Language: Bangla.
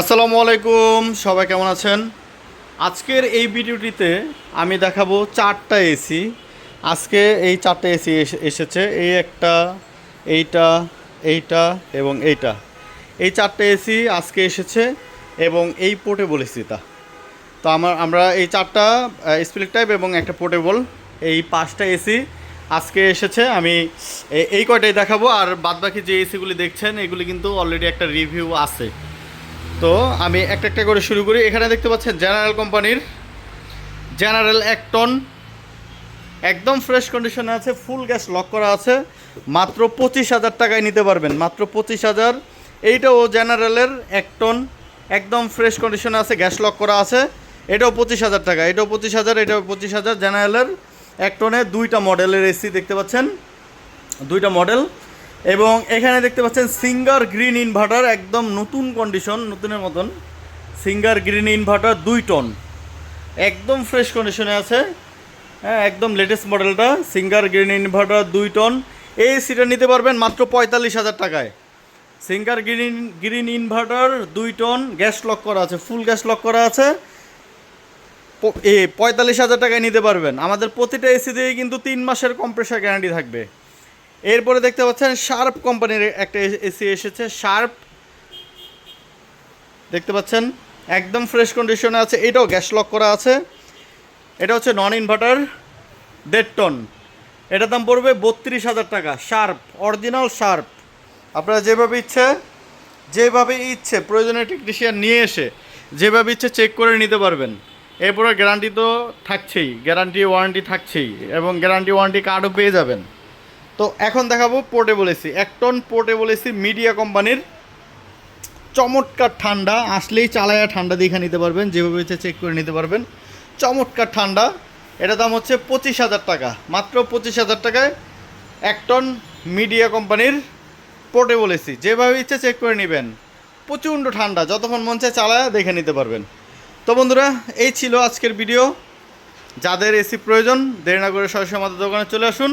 আসসালামু আলাইকুম, সবাই কেমন আছেন? আজকের এই ভিডিওটিতে আমি দেখাবো চারটা এসি। আজকে এই চারটা এসি এসেছে। এই একটা, এইটা এইটা এবং এইটা। এই চারটা এসি আজকে এসেছে এবং এই পোর্টেবল এসিটা। তো আমার আমরা এই চারটা স্প্লিট টাইপ এবং একটা পোর্টেবল, এই পাঁচটা এসি আজকে এসেছে। আমি এই কয়টাই দেখাবো। আর বাদবাকি যে এসিগুলি দেখছেন, এগুলি কিন্তু অলরেডি একটা রিভিউ আছে। তো আমি একটা একটা করে শুরু করি। এখানে দেখতে পাচ্ছেন জেনারেল কোম্পানির জেনারেল এক টন একদম ফ্রেশ কন্ডিশনে আছে ফুল গ্যাস লক করা আছে। মাত্র পঁচিশ হাজার টাকায় নিতে পারবেন, মাত্র পঁচিশ হাজার। এইটাও জেনারেলের এক টন একদম ফ্রেশ কন্ডিশনে আছে গ্যাস লক করা আছে। এটাও পঁচিশ হাজার টাকা, এটাও পঁচিশ হাজার, এটাও পঁচিশ হাজার। জেনারেলের এক টনে দুইটা মডেলের এসি দেখতে পাচ্ছেন। দুইটা মডেল এবং এখানে দেখতে পাচ্ছেন সিঙ্গার গ্রিন ইনভার্টার, একদম নতুন কন্ডিশন নতুনের মতন। সিঙ্গার গ্রিন ইনভার্টার দুই টন একদম ফ্রেশ কন্ডিশনে আছে। হ্যাঁ একদম লেটেস্ট মডেলটা সিঙ্গার গ্রিন ইনভার্টার দুই টন এই এসিটা নিতে পারবেন মাত্র পঁয়তাল্লিশ হাজার টাকায়। সিঙ্গার গ্রিন গ্রিন ইনভার্টার দুই টন গ্যাস লক করা আছে ফুল গ্যাস লক করা আছে। এ, পঁয়তাল্লিশ হাজার টাকায় নিতে পারবেন। আমাদের প্রতিটা এসি এসিতেই কিন্তু তিন মাসের কম্প্রেসার গ্যারান্টি থাকবে। এরপরে দেখতে পাচ্ছেন শার্প কোম্পানির একটা এসি এসেছে, শার্প। দেখতে পাচ্ছেন, একদম ফ্রেশ কন্ডিশনে আছে, এটাও গ্যাস লক করা আছে। এটা হচ্ছে নন ইনভার্টার, দেড় টন। এটার দাম পড়বে বত্রিশ হাজার টাকা, শার্প, অরিজিনাল শার্প। আপনারা যেভাবে ইচ্ছে যেভাবে ইচ্ছে প্রয়োজনীয় টেকনিশিয়ান নিয়ে এসে যেভাবে ইচ্ছে চেক করে নিতে পারবেন। এরপরে গ্যারান্টি তো থাকছেই, গ্যারান্টি ওয়ারেন্টি থাকছেই, এবং গ্যারান্টি ওয়ারেন্টি কার্ডও পেয়ে যাবেন। তো এখন দেখাবো পোর্টেবল এসি এক টন পোর্টেবল এসি মিডিয়া কোম্পানির চমৎকার ঠান্ডা, আসলেই চালায়া ঠান্ডা দেখে নিতে পারবেন, যেভাবে ইচ্ছে চেক করে নিতে পারবেন। চমৎকার ঠান্ডা, এটা দাম হচ্ছে পঁচিশ হাজার টাকা। মাত্র পঁচিশ হাজার টাকায় এক টন মিডিয়া কোম্পানির পোর্টেবল এসি যেভাবে ইচ্ছে চেক করে নেবেন, প্রচণ্ড ঠান্ডা, যতক্ষণ মন চায় চালায়া দেখে নিতে পারবেন। তো বন্ধুরা, এই ছিল আজকের ভিডিও যাদের এসি প্রয়োজন, দেরি না করে সরাসরি আমাদের দোকানে চলে আসুন।